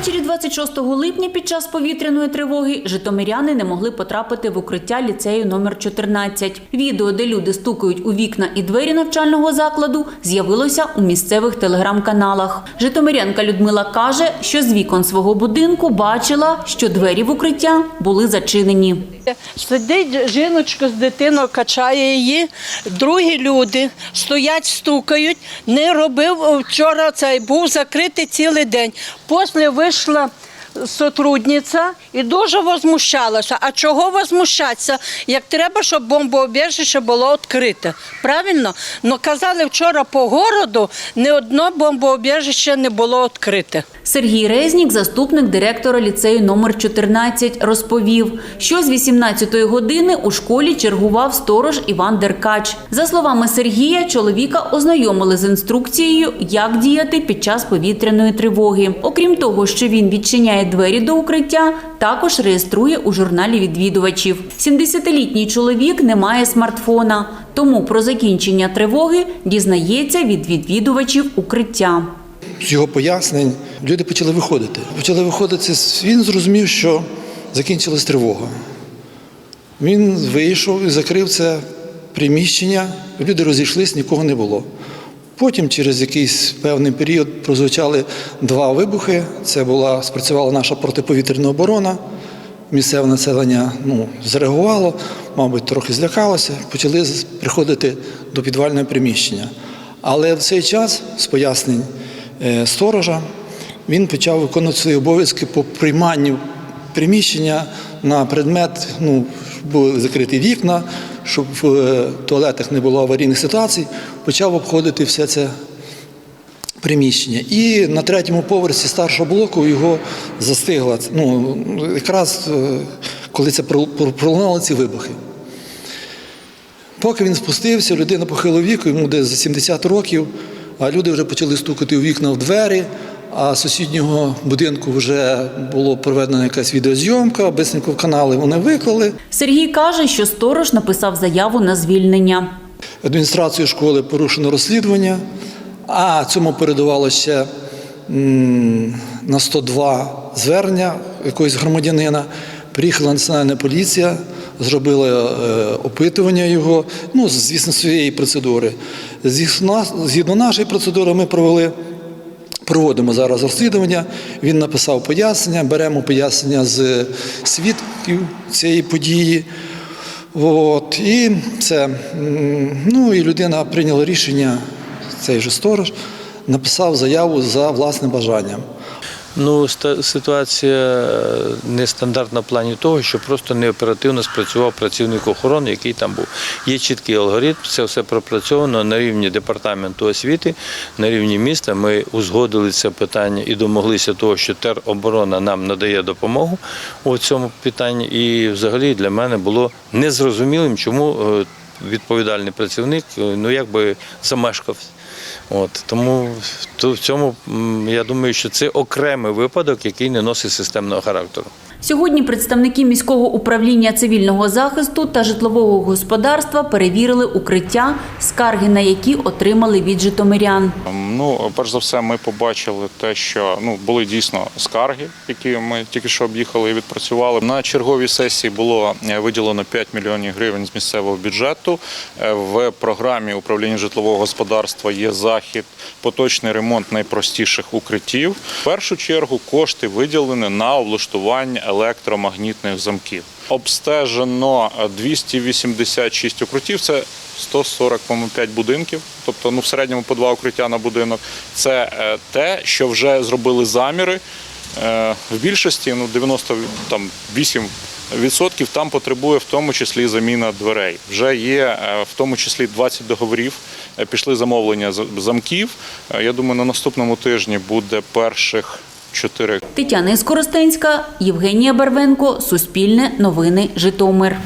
Ввечері 26 липня під час повітряної тривоги житомиряни не могли потрапити в укриття ліцею номер 14. Відео, де люди стукають у вікна і двері навчального закладу, з'явилося у місцевих телеграм-каналах. Житомирянка Людмила каже, що з вікон свого будинку бачила, що двері в укриття були зачинені. Сидить жіночка з дитиною, качає її. Другі люди стоять, стукають. Не робив вчора цей був закритий цілий день. Після вийшла сотрудниця і дуже возмущалася. А чого возмущатися? Як треба, щоб бомбоубіжище було відкрите. Правильно? Ну казали вчора по городу, ні одно бомбоубіжище не було відкрите. Сергій Резнік, заступник директора ліцею номер 14, розповів, що з 18-ї години у школі чергував сторож Іван Деркач. За словами Сергія, чоловіка ознайомили з інструкцією, як діяти під час повітряної тривоги. Окрім того, що він відчиняє двері до укриття, також реєструє у журналі відвідувачів. 70-літній чоловік не має смартфона, тому про закінчення тривоги дізнається від відвідувачів укриття. З його пояснень люди почали виходити. Почали виходити. Він зрозумів, що закінчилась тривога. Він вийшов і закрив це приміщення. Люди розійшлись, нікого не було. Потім, через якийсь певний період, прозвучали два вибухи. Це була спрацювала наша протиповітряна оборона. Місцеве населення ну, зреагувало, мабуть, трохи злякалося, почали приходити до підвального приміщення. Але в цей час, з пояснень е, сторожа, він почав виконувати свої обов'язки по прийманню приміщення на предмет, ну, були закриті вікна, щоб в е, туалетах не було аварійних ситуацій, почав обходити все це приміщення. І на третьому поверсі старшого блоку його застигла. Ну, якраз е, коли це про- про- пролунали ці вибухи. Поки він спустився, людина похилого віку, йому десь за 70 років, а люди вже почали стукати у вікна в двері, а з сусіднього будинку вже було проведена якась відеозйомка, бисенько в канали вони виклали. Сергій каже, що сторож написав заяву на звільнення. Адміністрацією школи порушено розслідування, а цьому передувало ще на 102 звернення якогось громадянина. Приїхала національна поліція, зробила е, опитування його, ну, звісно, своєї процедури. Згідно нашої процедури ми провели. Проводимо зараз розслідування. Він написав пояснення, беремо пояснення з свідків цієї події. От, і це, ну і людина прийняла рішення, цей же сторож, написав заяву за власним бажанням. Ну, ситуація е, нестандартна в плані того, що просто неоперативно спрацював працівник охорони, який там був. Є чіткий алгоритм, це все пропрацьовано на рівні департаменту освіти, на рівні міста. Ми узгодили це питання і домоглися того, що тероборона нам надає допомогу у цьому питанні. І взагалі для мене було незрозумілим, чому е, відповідальний працівник е, ну якби замешкав. От тому то в цьому я думаю, що це окремий випадок, який не носить системного характеру. Сьогодні представники міського управління цивільного захисту та житлового господарства перевірили укриття, скарги на які отримали від житомирян. Ну, перш за все, ми побачили те, що ну були дійсно скарги, які ми тільки що об'їхали і відпрацювали. На черговій сесії було е, виділено 5 мільйонів гривень з місцевого бюджету. Е, В програмі управління житлового господарства є захід, поточний ремонт найпростіших укриттів. В першу чергу кошти виділені на облаштування електромагнітних замків. Обстежено е, 286 укриттів. Це 140, по-моєму, 5 будинків, тобто ну, в середньому по два укриття на будинок. Це е, те, що вже зробили заміри. Е, В більшості, ну 98 відсотків там потребує в тому числі заміна дверей. Вже є е, в тому числі 20 договорів. е, Пішли замовлення замків. Е, Я думаю, на наступному тижні буде перших чотири Тетяна Іскоростенська, Євгенія Барвенко, Суспільне, Новини, Житомир.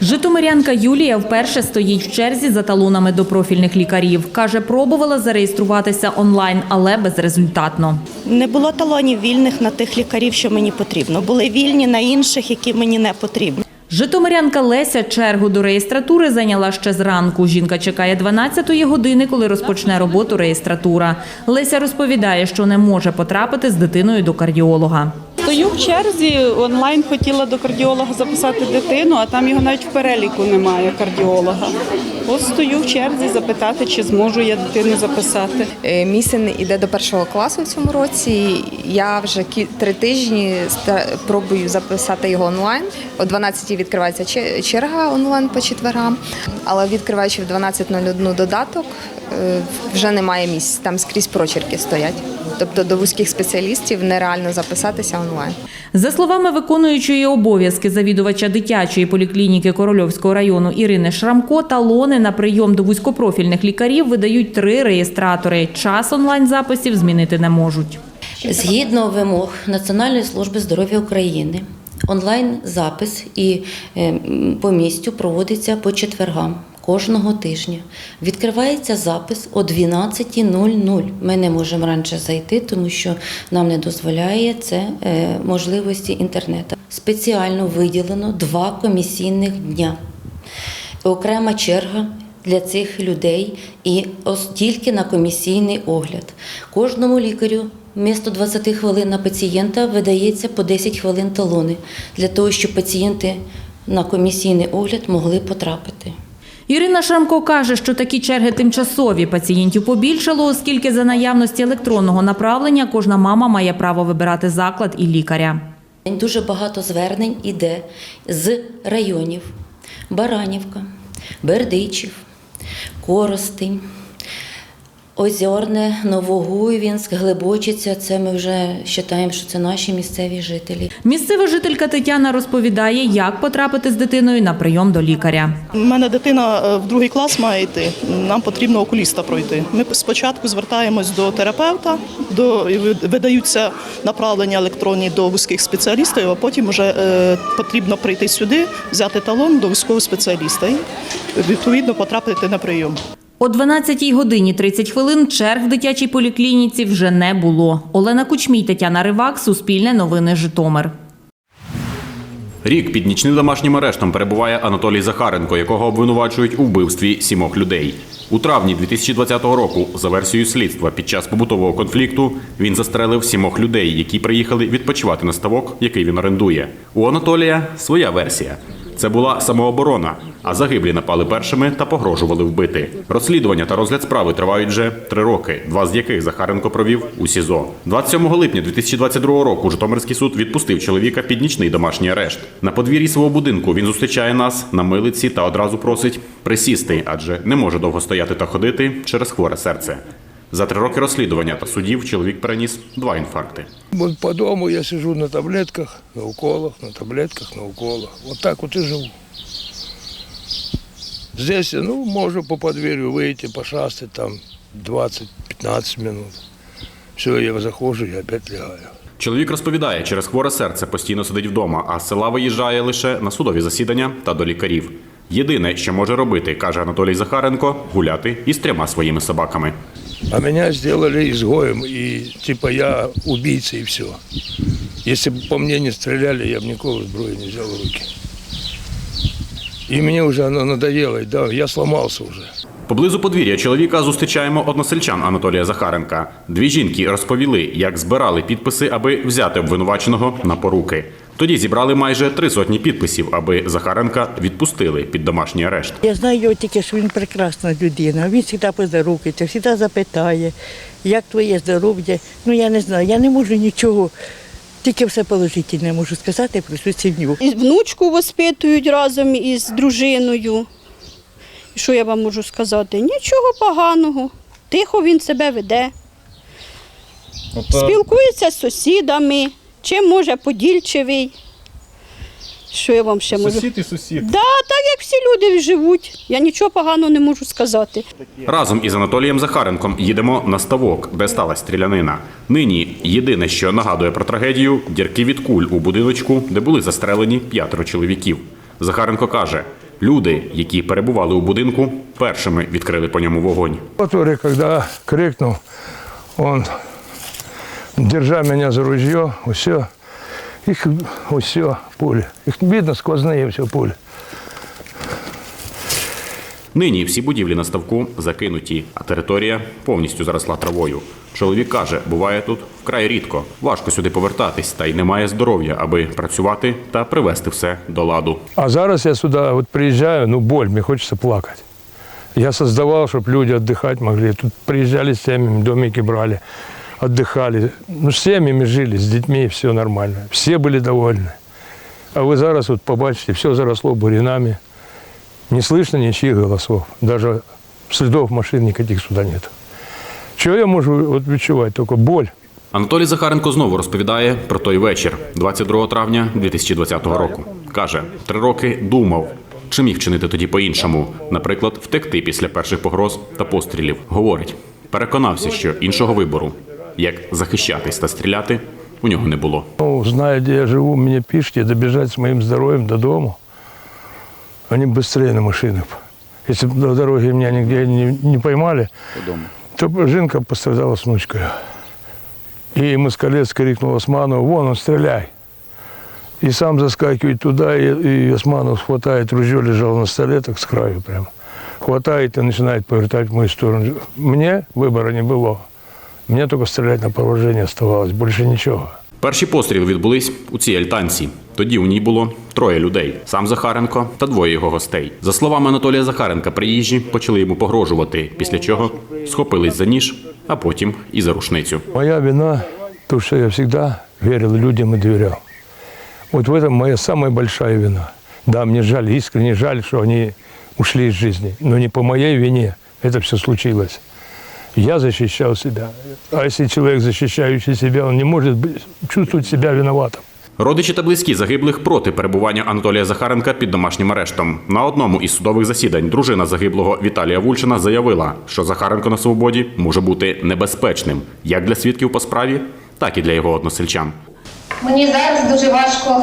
Житомирянка Юлія вперше стоїть в черзі за талонами до профільних лікарів. Каже, пробувала зареєструватися онлайн, але безрезультатно. Не було талонів вільних на тих лікарів, що мені потрібно. Були вільні на інших, які мені не потрібні. Житомирянка Леся чергу до реєстратури зайняла ще зранку. Жінка чекає 12-ї години, коли розпочне роботу реєстратура. Леся розповідає, що не може потрапити з дитиною до кардіолога. Стою в черзі, онлайн хотіла до кардіолога записати дитину, а там його навіть в переліку немає кардіолога. От стою в черзі запитати, чи зможу я дитину записати. Е, Мій син іде до першого класу в цьому році. Я вже три тижні пробую записати його онлайн. О 12 відкривається че- черга онлайн по четвергам, але відкриваючи в 12.01 додаток, вже немає місць. Там скрізь прочерки стоять. Тобто до вузьких спеціалістів нереально записатися онлайн. За словами виконуючої обов'язки завідувача дитячої поліклініки Корольовського району Ірини Шрамко, талони на прийом до вузькопрофільних лікарів видають три реєстратори. Час онлайн-записів змінити не можуть. Згідно вимог Національної служби здоров'я України, онлайн-запис і е, по місцю проводиться по четвергам кожного тижня. Відкривається запис о 12.00. Ми не можемо раніше зайти, тому що нам не дозволяє це е, можливості інтернету. Спеціально виділено два комісійних дня окрема черга для цих людей і ос- тільки на комісійний огляд. Кожному лікарю вмісто 20 хвилин на пацієнта видається по 10 хвилин талони для того, щоб пацієнти на комісійний огляд могли потрапити. Ірина Шрамко каже, що такі черги тимчасові. Пацієнтів побільшало, оскільки за наявності електронного направлення кожна мама має право вибирати заклад і лікаря. Дуже багато звернень іде з районів: Баранівка, Бердичів, Коростень, Озерне, Новогуйвінськ, Глибочиця. Це ми вже вважаємо, що це наші місцеві жителі. Місцева жителька Тетяна розповідає, як потрапити з дитиною на прийом до лікаря. У мене дитина е, в другий клас має йти. Нам потрібно окуліста пройти. Ми спочатку звертаємось до терапевта, до видаються направлення електронні до вузьких спеціалістів, а потім вже е, потрібно прийти сюди, взяти талон до вузького спеціаліста і відповідно потрапити на прийом. О 12 годині 30 хвилин черг в дитячій поліклініці вже не було. Олена Кучмій, Тетяна Ривак, Суспільне новини Житомир. Рік під нічним домашнім арештом перебуває Анатолій Захаренко, якого обвинувачують у вбивстві сімох людей. У травні 2020 року, за версією слідства, під час побутового конфлікту він застрелив сімох людей, які приїхали відпочивати на ставок, який він орендує. У Анатолія своя версія. Це була самооборона, а загиблі напали першими та погрожували вбити. Розслідування та розгляд справи тривають вже три роки, два з яких Захаренко провів у СІЗО. 27 липня 2022 року Житомирський суд відпустив чоловіка під нічний домашній арешт. На подвір'ї свого будинку він зустрічає нас на милиці та одразу просить присісти, адже не може довго стояти та ходити через хворе серце. За три роки розслідування та судів чоловік переніс два інфаркти. Вот по дому я сижу на таблетках, на уколах, на таблетках, на уколах. Вот так вот и живу. Здесь, ну, можно по подверью выйти, пошастать там 20-15 минут. Все, я захожу и опять лягаю. Чоловік розповідає, через хворе серце постійно сидить вдома, а з села виїжджає лише на судові засідання та до лікарів. Єдине, що може робити, каже Анатолій Захаренко, гуляти із трьома своїми собаками. А меня сделали изгоем, и типа я убийца и все. Если бы по мне не стреляли, я бы никого зброю не взял в руки. И мне уже оно надоело, да, я сломался уже. Поблизу подвір'я чоловіка зустрічаємо односельчан Анатолія Захаренка. Дві жінки розповіли, як збирали підписи, аби взяти обвинуваченого на поруки. Тоді зібрали майже три сотні підписів, аби Захаренка відпустили під домашній арешт. Я знаю його тільки, що він прекрасна людина. Він завжди поздоровкається, завжди запитає, як твоє здоров'я. Ну я не знаю, я не можу нічого, тільки все положительне можу сказати про цю сім'ю. І внучку воспитують разом із дружиною. Що я вам можу сказати? Нічого поганого. Тихо він себе веде. Спілкується з сусідами, чим може подільчивий. Що я вам ще можу? Сусід і сусід. Да, так як всі люди живуть. Я нічого поганого не можу сказати. Разом із Анатолієм Захаренком їдемо на ставок, де сталася стрілянина. Нині єдине, що нагадує про трагедію, дірки від куль у будиночку, де були застрелені п'ятеро чоловіків. Захаренко каже, люди, які перебували у будинку, першими відкрили по ньому вогонь. Который, коли крикнув, он, держав мене за ружье, усе, їх усе, пулі. Їх видно сквозні все поле. Нині всі будівлі на ставку закинуті, а територія повністю заросла травою. Чоловік каже, буває тут вкрай рідко. Важко сюди повертатись, та й немає здоров'я, аби працювати та привести все до ладу. А зараз я сюда вот приезжаю, ну боль, мне хочется плакать. Я создавал, чтобы люди отдыхать могли. Тут приезжали с семьями, домики брали, отдыхали. Ну, с семьями жили, с детьми, все нормально. Все были довольны. А вы зараз вот побачите, все заросло буринами. Не слышно ничьих голосов. Даже следов машин никаких сюда нет. Чего я могу відчувати? Только боль. Анатолій Захаренко знову розповідає про той вечір, 22 травня 2020 року. Каже, три роки думав, чи міг вчинити тоді по-іншому, наприклад, втекти після перших погроз та пострілів. Говорить, переконався, що іншого вибору, як захищатись та стріляти, у нього не було. Ну, зная, где я живу, мне пишите добежать с моим здоровьем до дома. Они быстрее на машинах. Если бы на дороге меня нигде не, не поймали, то бы Жинка пострадала с внучкой. И москалец крикнул Осману, вон он, стреляй. И сам заскакивает туда, и, и Османов хватает, ружье лежало на столе, так с краю прямо. Хватает и начинает повертать в мою сторону. Мне выбора не было. Мне только стрелять на поражение оставалось, больше ничего. Перші постріли відбулись у цій альтанці. Тоді у ній було троє людей: сам Захаренко та двоє його гостей. За словами Анатолія Захаренка, приїжджі почали йому погрожувати, після чого схопились за ніж, а потім і за рушницю. Моя вина, то, что я всегда верил людям и доверял. Вот в этом моя самая большая вина. Да, мне жаль, искренне жаль, что они ушли из жизни. Но не по моей вине это все случилось. Я защищал себя. А если человек, защищающий себя, он не может чувствовать себя виноватым. Родичі та близькі загиблих проти перебування Анатолія Захаренка під домашнім арештом. На одному із судових засідань дружина загиблого Віталія Вульчина заявила, що Захаренко на свободі може бути небезпечним як для свідків по справі, так і для його односельчан. Мені зараз дуже важко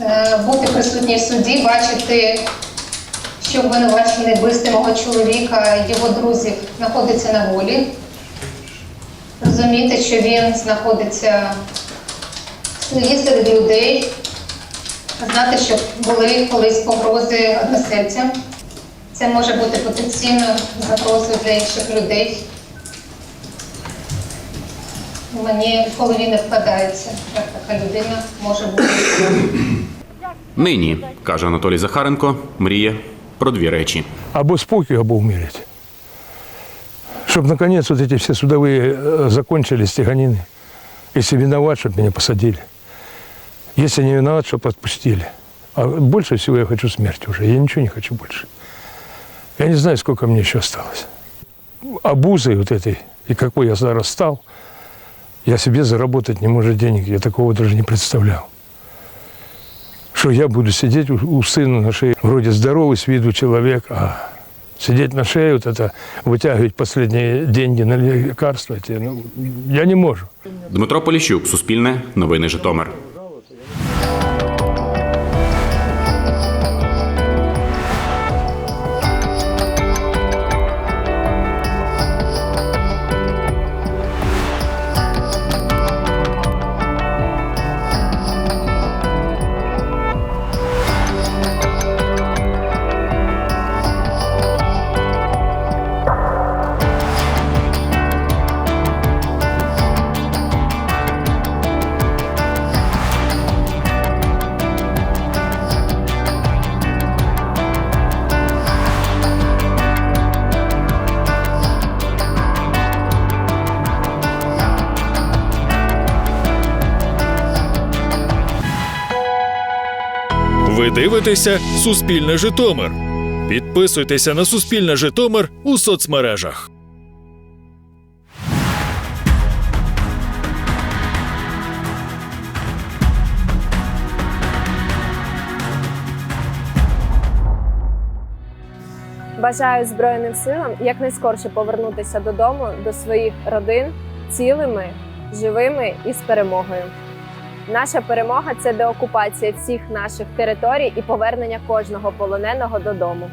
е, бути присутній в суді, бачити, що обвинувачений вбивстві мого чоловіка його друзів знаходиться на волі. Розуміти, що він знаходиться в серед людей, знати, що були колись погрози односельцям. Це може бути потенційною загрозою для інших людей. Мені в голові не вкладається, як така людина може бути. Нині, каже Анатолій Захаренко, мріє про дві речі. Або спокій, або умереть. Чтобы, наконец, вот эти все судовые э, закончились тяганины. Если виноват, чтобы меня посадили. Если не виноват, чтобы отпустили. А больше всего я хочу смерти уже. Я ничего не хочу больше. Я не знаю, сколько мне еще осталось. Обузой вот этой, и какой я зараз стал, я себе заработать не может денег. Я такого даже не представлял. Что я буду сидеть у, у сына на шее. Вроде здоровый с виду человек, а сидеть на шее, вот это, вытягивать последние деньги на лекарства, эти, ну, я не могу. Дмитро Поліщук, Суспільне, Новини Житомир. Ви дивитеся Суспільне Житомир. Підписуйтеся на Суспільне Житомир у соцмережах. Бажаю Збройним силам якнайскорше повернутися додому до своїх родин цілими, живими і з перемогою. Наша перемога це деокупація всіх наших територій і повернення кожного полоненого додому.